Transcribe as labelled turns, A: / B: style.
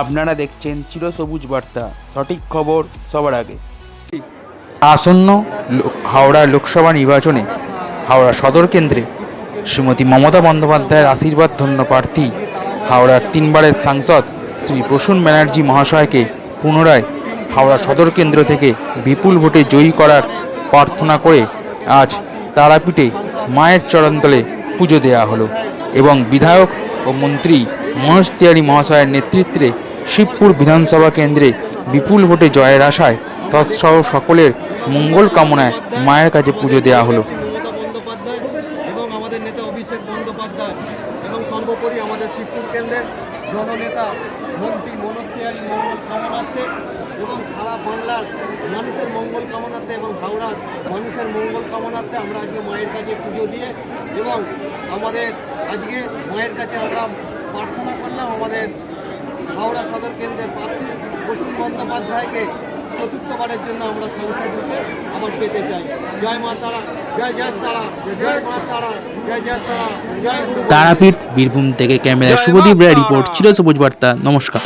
A: আপনারা দেখছেন চিরসবুজ বার্তা। সঠিক খবর সবার আগে।
B: আসন্ন হাওড়া লোকসভা নির্বাচনে হাওড়া সদর কেন্দ্রে শ্রীমতী মমতা বন্দ্যোপাধ্যায়ের আশীর্বাদ ধন্য প্রার্থী হাওড়ার তিনবারের সাংসদ শ্রী প্রসূন ব্যানার্জি মহাশয়কে পুনরায় হাওড়া সদর কেন্দ্র থেকে বিপুল ভোটে জয়ী করার প্রার্থনা করে আজ তারাপীঠে মায়ের চরণতলে পুজো দেওয়া হলো এবং বিধায়ক ও মন্ত্রী মনোজ তিওয়ারি মহাশয়ের নেতৃত্বে শিবপুর বিধানসভা কেন্দ্রে বিপুল ভোটে জয়ের আশায় তৎসহ সকলের মঙ্গল কামনায় মায়ের কাছে পুজো দেওয়া হলো।
C: এবং আমাদের নেতা অভিষেক বন্দ্যোপাধ্যায় এবং সর্বোপরি আমাদের শিবপুর কেন্দ্রের জননেতা মন্ত্রী মঙ্গল কামনার্থে এবং সারা মানুষের মঙ্গল এবং হাওড়ার মানুষের মঙ্গল কামনার্থে আমরা আজকে মায়ের কাছে পুজো দিয়ে এবং আমাদের আজকে মায়ের কাছে আমরা প্রার্থনা করলাম আমাদের হাওড়া সদর কেন্দ্রের প্রার্থী বসুন বন্দ্যোপাধ্যায়কে চতুর্থবারের জন্য আমরা সংসদ রূপে আবার পেতে চাই। জয় মা তারা জয় জয় তারা জয় মা তারা জয় জয় তারা জয়
B: তারাপীঠ বীরভূম থেকে ক্যামেরা শুভদীপ রায় রিপোর্ট চিরসবুজ বার্তা নমস্কার।